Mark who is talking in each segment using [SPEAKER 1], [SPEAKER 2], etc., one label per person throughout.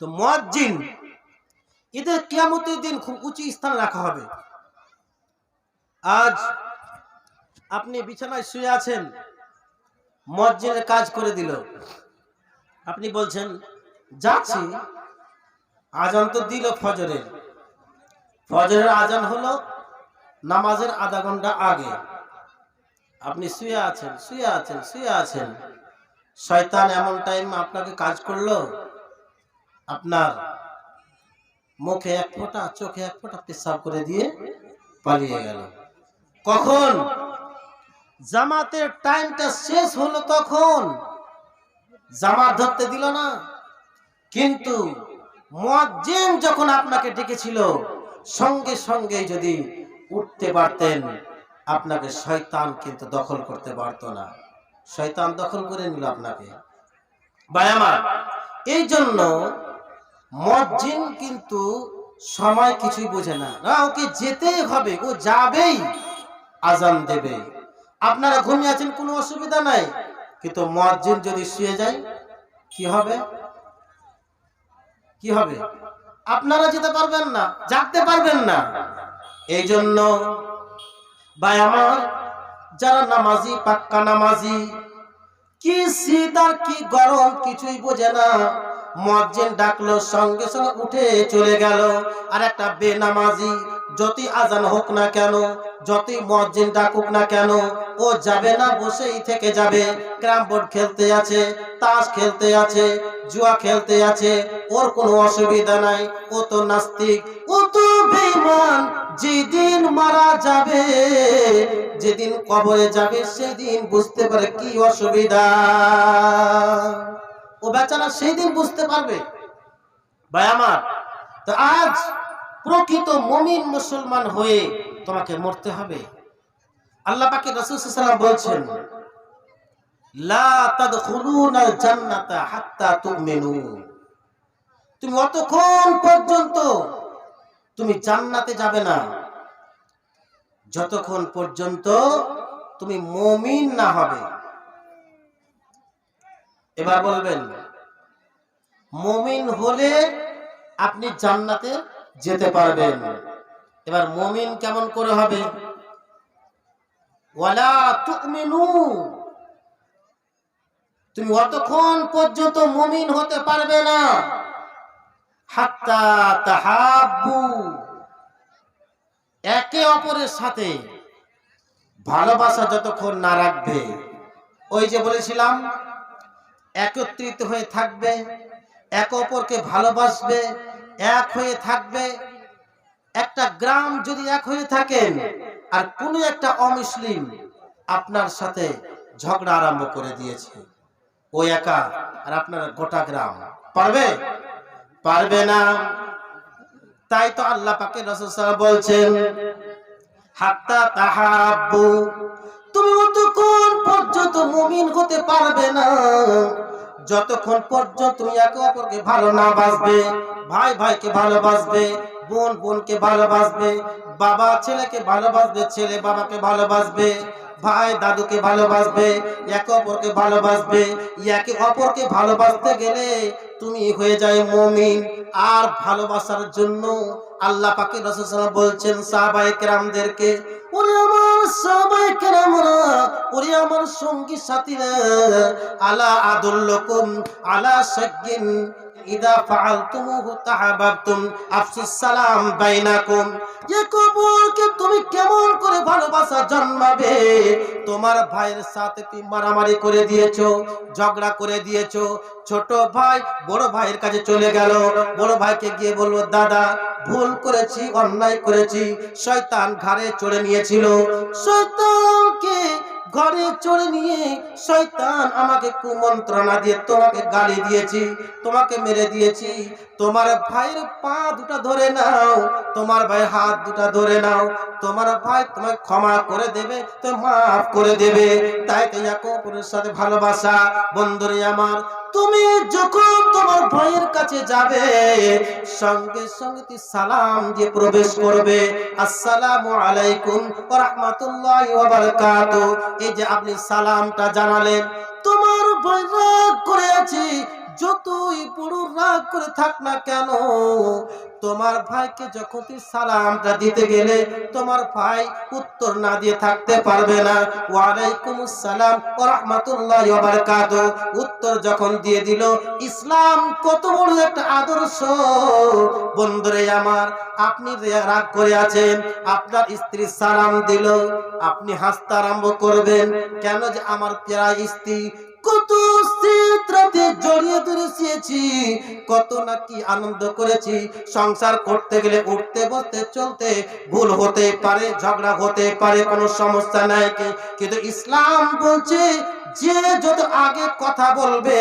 [SPEAKER 1] তো মুয়াজ্জিন এদের কিয়ামতের দিন খুব উঁচু স্থান রাখা হবে। আজ আপনি বিছানায় শুয়ে আছেন মসজিদের কাজ করে দিল। আপনি বলছেন, যাচ্ছি, আজান তো দিল ফজরের। ফজরের আজান হলো নামাজের আধা ঘণ্টা আগে। আপনি শুয়ে আছেন শুয়ে আছেন শুয়ে আছেন। শয়তান এমন টাইম আপনাকে কাজ করল আপনার মুখে এক ফোঁটা, চোখে এক ফোঁটা পেশাব করে দিয়ে পালিয়ে গেল। কখন? জামাতের টাইমটা শেষ হলো তখন। জামাত ধরতে দিল না। কিন্তু মুয়াজ্জিন যখন আপনাকে ডেকেছিল, সঙ্গে সঙ্গে যদি উঠতে পারতেন, আপনাকে শয়তান কিন্তু দখল করতে পারতো না। শয়তান দখল করে নিল আপনাকে। ভাই আমার এই জন্য মজ্জিন কিন্তু সময় কিছুই বোঝে না। ওকে যেতেই হবে, ও যাবেই, আজান দেবে। আপনারা ঘুমিয়ে আছেন, কোনো অসুবিধা নাই। কিন্তু মজ্জিন যদি শুয়ে যায়, কি হবে? কি হবে? আপনারা যেতে পারবেন না, জাগতে পারবেন না। এই জন্য ভাই আমার, যারা নামাজি, পাক্কা নামাজি, কি শীত আর কি গরম কিছুই বোঝে না। মজ্জিন ডাকলো, সঙ্গে সঙ্গে উঠে চলে গেল। আর একটা বেনামাজি, যতই আজান হোক না কেন, যতই মজ্জিন ডাকুক না কেন, ও যাবে না, বসেই থেকে যাবে। ক্রাম বোর্ড খেলতে আছে, তাস খেলতে আছে, জুয়া খেলতে আছে, ওর কোনো অসুবিধা নাই, ও তো নাস্তিক। ও তো বেঈমান, যেদিন মারা যাবে, যেদিন কবরে যাবে, সেদিন বুঝতে পারে কি অসুবিধা। ও বেচারা সেই দিন বুঝতে পারবে। ভাই আমার, তো আজ প্রকৃত মমিন মুসলমান হয়ে তোমাকে মরতে হবে। আল্লাহ পাকে রাসূল সাল্লাল্লাহু আলাইহি বলছেন তুমি অতক্ষণ পর্যন্ত তুমি জান্নাতে যাবে না। যতক্ষণ পর্যন্ত তুমি মমিন না হবে। এবার বলবেন, মমিন হলে আপনি জান্নাতে যেতে পারবেন। এবার মমিন কেমন করে হবে? তুমি অতক্ষণ পর্যন্ত মমিন হতে পারবে না। একে অপরের সাথে ভালোবাসা যতক্ষণ না রাখবে। ওই যে বলেছিলাম একত্রিত হয়ে থাকবে, এক অপরকে ভালোবাসবে, এক হয়ে থাকবে। একটা গ্রাম যদি এক হয়ে থাকেন আর কোন একটা অমুসলিম আপনার সাথে ঝগড়া আরম্ভ করে দিয়েছে, ও একা আর আপনার গোটা গ্রাম। পারবে? পারবে না। তাই তো আল্লাহ পাকে রসুল বলছেন, হাত্তা তাহাব্বু তুমি অতক্ষণ পর্যন্ত মুমিন হতে পারবে না। যতক্ষণ পর্যন্ত তুমি একে অপরকে ভালো না বাসবে, ভাই ভাইকে ভালোবাসবে, বোন বোনকে ভালোবাসবে, বাবা ছেলেকে ভালোবাসবে, ছেলে বাবাকে ভালোবাসবে, ভাই দাদুকে ভালোবাসবে, একে অপরকে ভালোবাসবে, একে অপরকে ভালোবাসতে গেলে তুমি হয়ে যায় মমিন। আর ভালোবাসার জন্য আল্লাহ পাকে রসুল বলছেন, সাহাবায়ে কেরামদেরকে তুমি কেমন করে ভালোবাসা জন্মাবে? তোমার ভাইয়ের সাথে তুমি মারামারি করে দিয়েছ, ঝগড়া করে দিয়েছ। ছোট ভাই বড় ভাইয়ের কাছে চলে গেল। বড় ভাইকে গিয়ে বলব দাদা ভুল করেছি, অন্যায় করেছি, শয়তান ঘাড়ে চড়ে নিয়েছিল। শয়তানকে ঘরে চড়ে নিয়ে শয়তান আমাকে কুমন্ত্রণা দিয়ে, তোমাকে গালি দিয়েছি, তোমাকে মেরে দিয়েছি। তোমার ভাইয়ের পা দুটা ধরে নাও, তোমার ভাই হাত দুটা ধরে নাও। তোমার ভাই তোমায় ক্ষমা করে দেবে তো মাফ করে দেবে। তাই তো অপরের সাথে ভালোবাসা। বন্ধুরে আমার তুমি যখন তোমার ভাইয়ের কাছে যাবে, সঙ্গে সঙ্গে তুই সালাম দিয়ে প্রবেশ করবে। আসসালামু আলাইকুম ওয়া রাহমাতুল্লাহি ওয়া বারাকাতু এই যে আপনি সালামটা জানালেন। তোমার ভয় রাগ করে যতই বড় রাগ করে থাক না কেন, তোমার ভাইকে যখন তুই সালামটা দিতে গেলে, তোমার ভাই উত্তর না দিয়ে থাকতে পারবে না। ওয়ালাইকুম আসসালাম ওয়া রাহমাতুল্লাহি ওয়া বারাকাতুহু। উত্তর যখন দিয়ে দিল, ইসলাম কত বড় একটা আদর্শ। বন্ধুরে আমার, আপনি রাগ করে আছেন, আপনার স্ত্রী সালাম দিল, আপনি হাসতে আরম্ভ করবেন। কেন যে আমার প্রায় স্ত্রী কত স্মৃতিতে জড়িয়ে ধরেছি কত নাকি আনন্দ করেছি সংসার করতে গেলে উঠতে বসতে চলতে ভুল হতে পারে ঝগড়া হতে পারে কোনো সমস্যা নাই কি- কিন্তু ইসলাম বলছে যে যত আগে কথা বলবে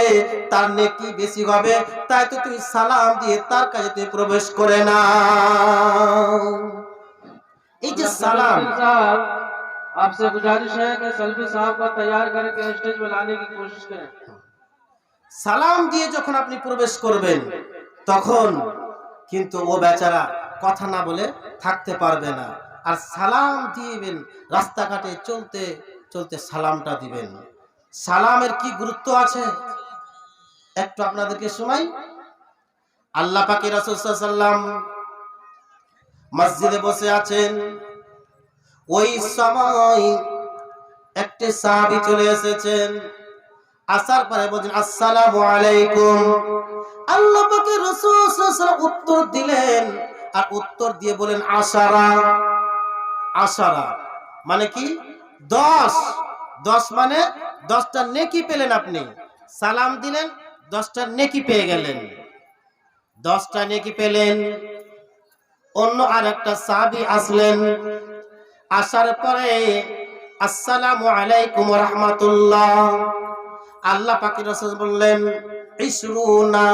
[SPEAKER 1] তার নেকি বেশি হবে তাই তো তুই সালাম দিয়ে তার কাছে তুই প্রবেশ করে না এই যে সালাম
[SPEAKER 2] साहब आपसे गुजारिश है कि सल्फी साहब को तैयार करके स्टेज पर लाने की कोशिश करें
[SPEAKER 1] সালাম দিয়ে যখন আপনি প্রবেশ করবেন, তখন কিন্তু ও বেচারা কথা না বলে থাকতে পারবে না। আর সালাম দিবেন, রাস্তাঘাটে চলতে চলতে সালামটা দিবেন। সালামের কি গুরুত্ব আছে? একটু আপনাদেরকে শোনাই। আল্লাহ পাকে রাসূল সাল্লাম মসজিদে বসে আছেন। ওই সময় একটি সাহাবী চলে এসেছেন। আসার পরে বলছেন, আসসালামু আলাইকুম। আল্লাহ পাকে রাসূল সাল্লাল্লাহু উত্তর দিলেন আর উত্তর দিয়ে বলেন, আশারা। আশারা মানে কি? দশ। দশ মানে দশটা নেকি পেলেন আপনি। সালাম দিলেন, দশটা নেকি পেয়ে গেলেন। দশটা নেকি পেলেন। অন্য আর একটা সাহাবী আসলেন। আসার পরে, আসসালামু আলাইকুম রহমাতুল্লাহ। আল্লাহ পাকের রসুল বললেন ইসরুনা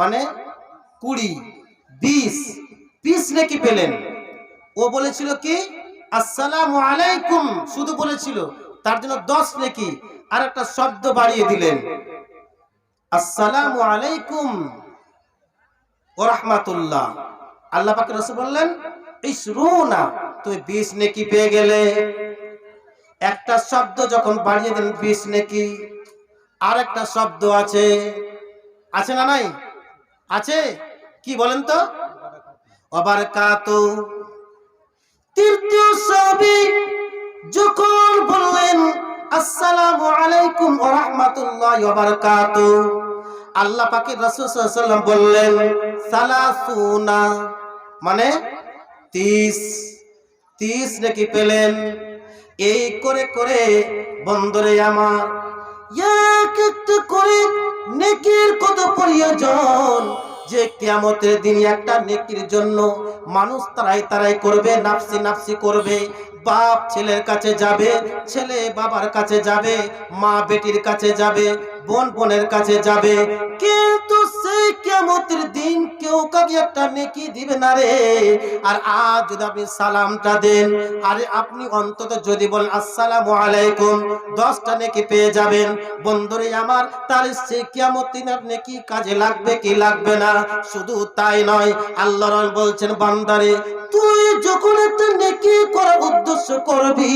[SPEAKER 1] মানে কুড়ি, বিশ বিশ নাকি পেলেন। ও বলেছিল কি, আসসালামু আলাইকুম। শুধু বলেছিল, তার জন্য দশ নাকি আর একটা শব্দ বাড়িয়ে দিলেন। আসসালামু আলাইকুম ও রহমাতুল্লাহ। আল্লাহ পাকের রসুল বললেন ইসরুনা তুমি বিশ নেকি পেয়ে গেলে। একটা শব্দ যখন বাড়িয়ে দিলেন, বিশ নেকি আর একটা শব্দ আছে। আছে না নাই? আছে? কি বলেন তো? আবার কাতো তৃতীয় সাহাবী যখন বললেন, আসসালামু আলাইকুম ওয়া রাহমাতুল্লাহি ওয়া বারাকাতুহু আল্লাহ পাকের রাসূল সাল্লাল্লাহু বললেন, সালাসুনা। মানে 30 30 নাকি পেলেন? এই করে করে বন্দরে আমার এক করে নেকির কত প্রয়োজন যে কিয়ামতের দিন একটা নেকির জন্য মানুষ তারাই তারাই করবে, নাফসি নাফসি করবে। বাপ ছেলের কাছে যাবে, ছেলে বাবার কাছে যাবে, মা বেটির কাছে যাবে, বোন বোনের কাছে যাবে। কিন্তু সেই কিয়ামতের দিন কেউ কাউকে একটা নেকি দিবে না রে। আর আজ যদি আপনি সালামটা দেন, আরে আপনি অন্তত যদি আলাইকুম দশটা নেকি পেয়ে যাবেন। বন্ধুরে আমার, তাহলে সে কিয়ামত দিন আপনি কি কাজে লাগবে কি লাগবে না? শুধু তাই নয়, আল্লাহ বলছেন, বান্দারে, তুই যখন একটা নেকি করার উদ্দেশ্য করবি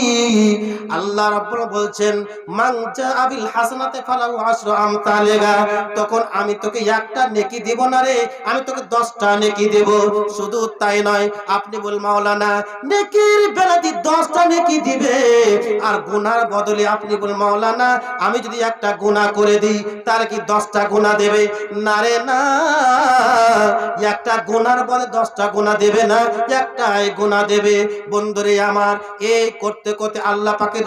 [SPEAKER 1] আল্লাহ রাব্বুল বলছেন, মান আবিল হাসানাতে ফালাহু আশরু আমসালিহা তখন আমি তোকে একটা নেকি দেব না রে, আমি তোকে দশটা নেকি দেব। শুধু তাই নয়, আপনি বল মাওলানা, নেকির বেলাতে দশটা নেকি দিবে। আর গুনার বদলে আপনি বল মাওলানা, আমি যদি একটা গুনাহ করে দিই, তার কি দশটা গুনাহ দেবে? না রে, না। একটা গুনার বলে দশটা গুনাহ দেবে না, একটাই গুনাহ দেবে। বন্ধুরে আমার, এই করতে করতে আল্লাহ পাকের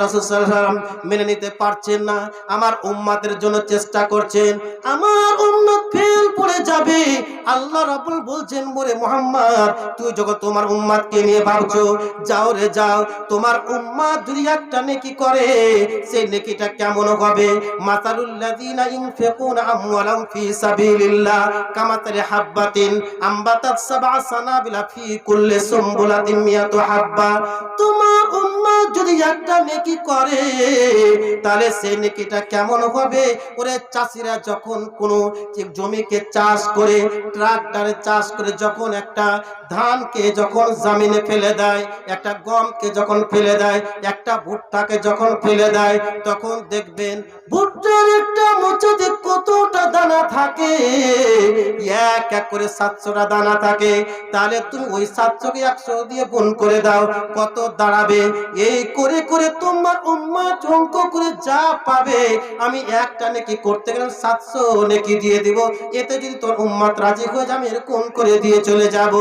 [SPEAKER 1] মেনে নিতে পারছেন না। আমার উম্মাতের জন্য চেষ্টা করছেন। আমার উম্মত ফেল পড়ে যাবে। আল্লাহ রাব্বুল বলছেন মোরে মুহাম্মদ, তুই যখন তোমার উম্মাতকে নিয়ে ভাবছ, যাও রে, যাও। তোমার উম্মাত যদি একটা নেকি করে, সেই নেকিটা কেমন হবে? তোমার উম্মাত যদি একটা নেকি করে, তাহলে সেই নেকিটা কেমন হবে? ওরে চাষিরা যখন কোনো জমিকে চাষ করে, ট্রাক্টরে চাষ করে, যখন একটা ধানকে যখন জামিনে ফেলে দেয়, একটা গমকে যখন ফেলে দেয়, একটা ভুট্টাকে যখন ফেলে দেয়, তখন দেখবেন ভুট্টার একটা মোচাতে কতটা দানা থাকে? এক এক করে সাতশোটা দানা থাকে। তাহলে তুমি ওই সাতশোকে একশো দিয়ে গুণ করে দাও, কত দাঁড়াবে? এই করে করে তোমার উম্মা অঙ্ক করে যা পাবে, আমি একটা নেকি করতে গেলে সাতশো নেকি দিয়ে দিব। এতে যদি তোর উম্মাত রাজি হয়ে যাবে এরকম করে দিয়ে চলে যাব।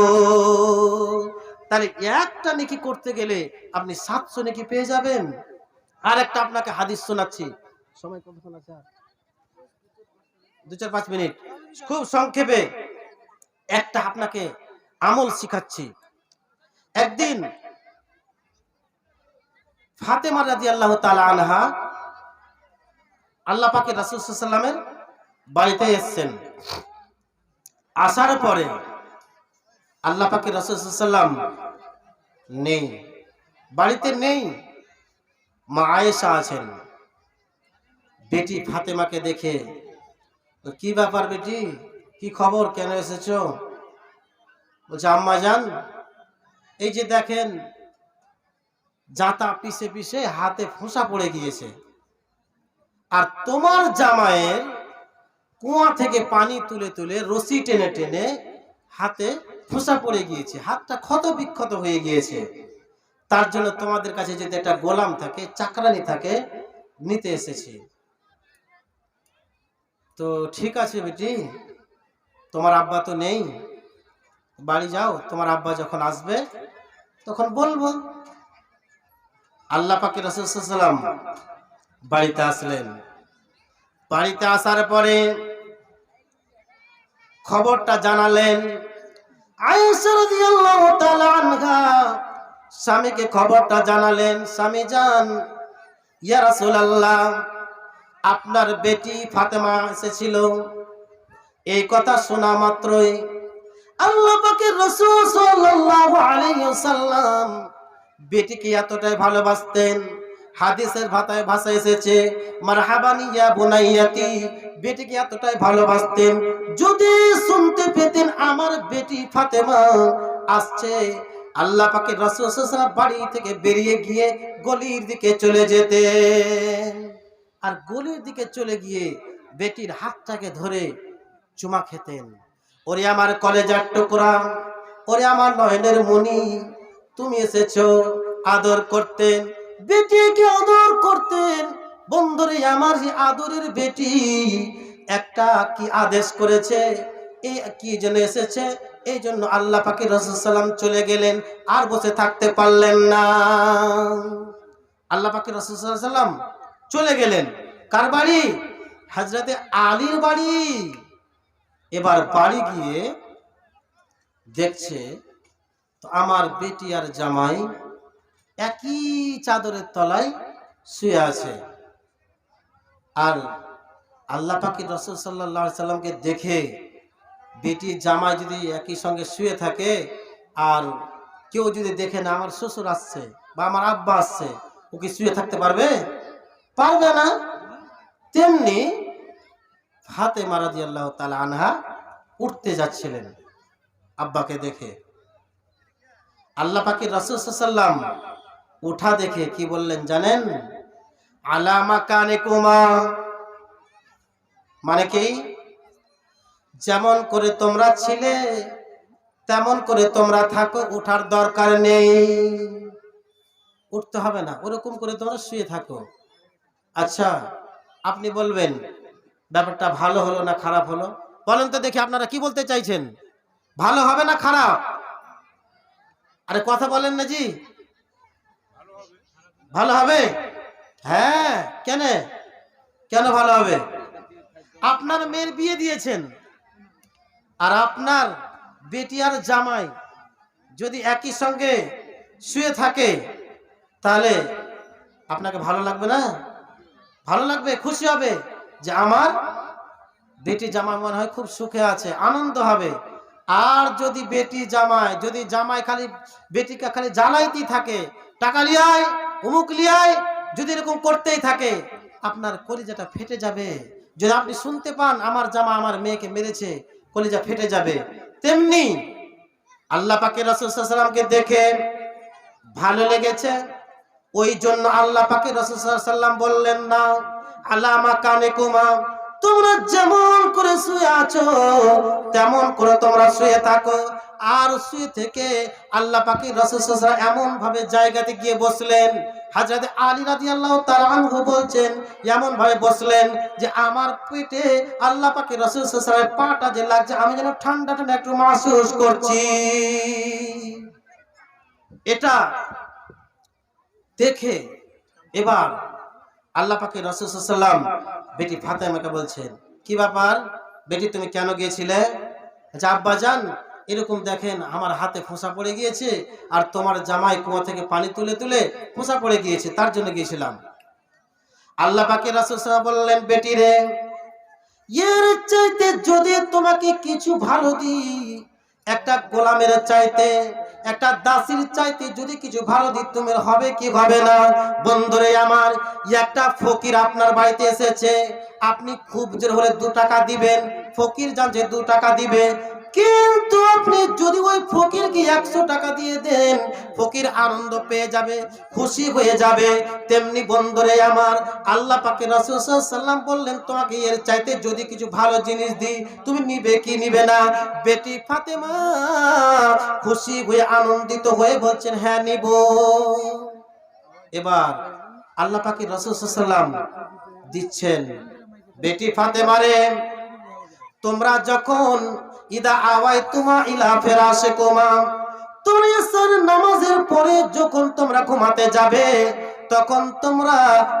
[SPEAKER 1] তাহলে একটা নেকি করতে গেলে আপনি সাতশো নেকি পেয়ে যাবেন। আর একটা আপনাকে হাদিস শোনাচ্ছি। সময় কতক্ষণ আছে? দু চার পাঁচ মিনিট। খুব সংক্ষেপে একটা আপনাকে আমল শিখাচ্ছি। একদিন ফাতেমা রাজি আল্লাহ আনহা আল্লাহ পাকে রাসুলসাল্লামের বাড়িতে এসছেন। আসার পরে আল্লাহ পাকে রাসুলসাল্লাম নেই। বাড়িতে নেই। মা আয়েশা আছেন। বেটি ফাতেমাকে দেখে কি ব্যাপার বেটি? কি খবর? কেন এসেছ? বলছে, আম্মা যান, এই যে দেখেন জাতা পিছে পিছে হাতে ফোঁসা পড়ে গিয়েছে। আর তোমার জামায়ের কুয়া থেকে পানি তুলে তুলে রশি টেনে টেনে হাতে ফোঁসা পড়ে গিয়েছে, হাতটা ক্ষত বিক্ষত হয়ে গিয়েছে। তার জন্য তোমাদের কাছে যদি একটা গোলাম থাকে, চাকরানি থাকে, নিতে এসেছি। তো ঠিক আছে বেটি, তোমার আব্বা তো নেই, বাড়ি যাও, তোমার আব্বা যখন আসবে, তখন বলব। আল্লাহ পাকে রসুলাম বাড়িতে আসলেন। বাড়িতে আসার পরে খবরটা জানালেন আয়েশা রাদিয়াল্লাহু তাআলা আনহা স্বামীকে খবরটা জানালেন, স্বামী যান, ইয়া রাসূলুল্লাহ, আপনার বেটি ফাতেমা এসেছিল। এই কথা শোনা মাত্রই আল্লাহ পাকের রাসূল বেটিকে এতটাই ভালোবাসতেন হাদিসের ভাতায় ভাষা এসেছে, মারহাবানি ইয়া বুনাইয়াতি, বেটিকে এতটাই ভালোবাসতেন, যদি শুনতে পেতেন আমার বেটি ফাতেমা। আসছে, আল্লাহ পাকের রাসূল বাড়ি থেকে বেরিয়ে গিয়ে গলির দিকে চলে যেতেন। আর গলির দিকে চলে গিয়ে বেটির হাতটাকে ধরে চুমা খেতেন। ওরে আমার কলেজার টুকরা, ওরে আমার নয়নের মনি তুমি এসেছ আদর করতেন বেটিকে আদর করতেন। বন্ধুরে, আমার আদরের বেটি, একটা কি আদেশ করেছে? এই কি জন্য এসেছে? এই জন্য আল্লাহ পাকি রসুলাম চলে গেলেন, আর বসে থাকতে পারলেন না। আল্লাহ পাকি রসুলাম চলে গেলেন। কার বাড়ি? হাজরাতে আলীর বাড়ি। এবার বাড়ি গিয়ে দেখছে, তো আমার বেটি আর জামাই একই চাদরের তলায় শুয়ে আছে। আর আল্লাহ পাকি রসুল সাল্লাহ সাল্লামকে দেখে বেটি জামাই যদি একই সঙ্গে শুয়ে থাকে আর কেউ যদি দেখে না, আমার শ্বশুর আসছে বা আমার আব্বা আসছে, ও কি শুয়ে থাকতে পারবে? পারবে না। তেমনি হাতে মারাদি আল্লাহ তালা আনহা উঠতে যাচ্ছিলেন আব্বাকে দেখে। আল্লাহ পাকির রাসুল সাল্লাম উঠা দেখে কি বললেন জানেন? আলামা কানে কুমা মানে কি? যেমন করে তোমরা ছিলে, তেমন করে তোমরা থাকো, উঠার দরকার নেই। উঠতে হবে না, ওরকম করে তোমরা শুয়ে থাকো। আচ্ছা আপনি বলবেন, ব্যাপারটা ভালো হলো না খারাপ হলো? বলেন তো দেখি আপনারা কি বলতে চাইছেন? ভালো হবে না খারাপ? আরে কথা বলেন না জি। ভালো হবে? হ্যাঁ কেন? কেন ভালো হবে? আপনার মেয়ের বিয়ে দিয়েছেন। আর আপনার বেটি আর জামাই যদি একই সঙ্গে শুয়ে থাকে, তাহলে আপনাকে ভালো লাগবে না? ভালো লাগবে? খুশি হবে? যে আমার বেটি জামাই মনে হয় খুব সুখে আছে, আনন্দ হবে। আর যদি বেটি জামাই, যদি জামাই খালি, বেটিকে খালি জ্বালাইতেই থাকে, টাকা লিয়ায় অমুক লিয়ায় যদি এরকম করতেই থাকে, আপনার কলিজাটা ফেটে যাবে। যদি আপনি শুনতে পান, আমার জামা আমার মেয়েকে মেরেছে, কলিজা ফেটে যাবে। তেমনি আল্লাহ পাকে রসুলামকে দেখে ভালো লেগেছে। ওই জন্য আল্লাহ পাকে রসুলাম বললেন, না আল্লাহ আমা কানে কুমা তোমরা যেমন করে শুয়ে আছো, তেমন করে তোমরা শুয়ে থাকো। আর শুয়ে থেকে আল্লাহ পাকে রসুল এমন ভাবে জায়গাতে গিয়ে বসলেন। হাজরত আলী রাজি আল্লাহ বলছেন এমন ভাবে বসলেন যে আমার পেটে আল্লাহ পাটা যে লাগছে, আমি যেন ঠান্ডা ঠান্ডা একটু মাহসুস করছি। এটা দেখে এবার আল্লাহ পাকে রসুলাম বেটি ফাতেমাকে বলছেন, কি ব্যাপার? বেটি, তুমি কেন গিয়েছিলে? আচ্ছা আব্বা যান, এরকম দেখেন আমার হাতে ফোঁসা পড়ে গিয়েছে আর তোমার জামাই কুয়া থেকে পানি তুলে তুলে ফোঁসা পড়ে গিয়েছে, তার জন্য গিয়েছিলাম। আল্লাহ পাকে রসুল বললেন, বেটি রে, এর চাইতে যদি তোমাকে কিছু ভালো দিই, একটা গোলামের চাইতে একটা দাসির চাইতে যদি কিছু ভালো দিক তোমার হবে কি হবে না? বন্ধুরে আমার একটা ফকির আপনার বাড়িতে এসেছে। আপনি খুব জোর হলে দু টাকা দিবেন। ফকির জানছে দু টাকা দিবে। কিন্তু আপনি যদি ওই ফকিরকে একশো টাকা দিয়ে দেন, ফকির আনন্দ পেয়ে যাবে, খুশি হয়ে যাবে। তেমনি বন্দরে আমার, আল্লাহ পাকে সাল্লাম বললেন, তোমাকে এর চাইতে যদি কিছু ভালো জিনিস দিই, তুমি নিবে কি নিবে না? বেটি ফাতেমা খুশি হয়ে আনন্দিত হয়ে বলছেন হ্যাঁ নিব। এবার আল্লাহ পাকে সাল্লাম দিচ্ছেন, বেটি ফাতেমারে তোমরা যখন ইদা আওয়াই তুমা ইলা ফেরাসে কোমা তুমি নামাজের পরে যখন তোমরা ঘুমাতে যাবে তখন তোমরা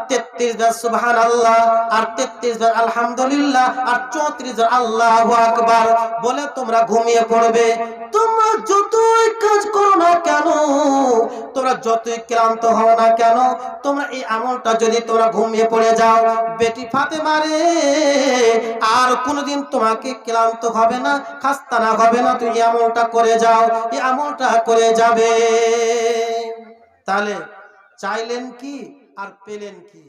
[SPEAKER 1] তেত্রিশ বার সুবহান আল্লাহ আর তেত্রিশ বার আলহামদুলিল্লাহ আর চৌত্রিশ বার আল্লাহ আকবার বলে তোমরা ঘুমিয়ে পড়বে। তোমরা যতই কাজ করো না কেন, তোমরা যতই ক্লান্ত হও না কেন, তোমরা এই আমলটা যদি তোমরা ঘুমিয়ে পড়ে যাও, বেটি ফাতে মারে আর কোনোদিন তোমাকে ক্লান্ত হবে না, খাস্তানা হবে না এই আমলটা করে যাও, এই আমলটা করে যাবে। তাহলে চাইলেন কি আর পেলেন কি?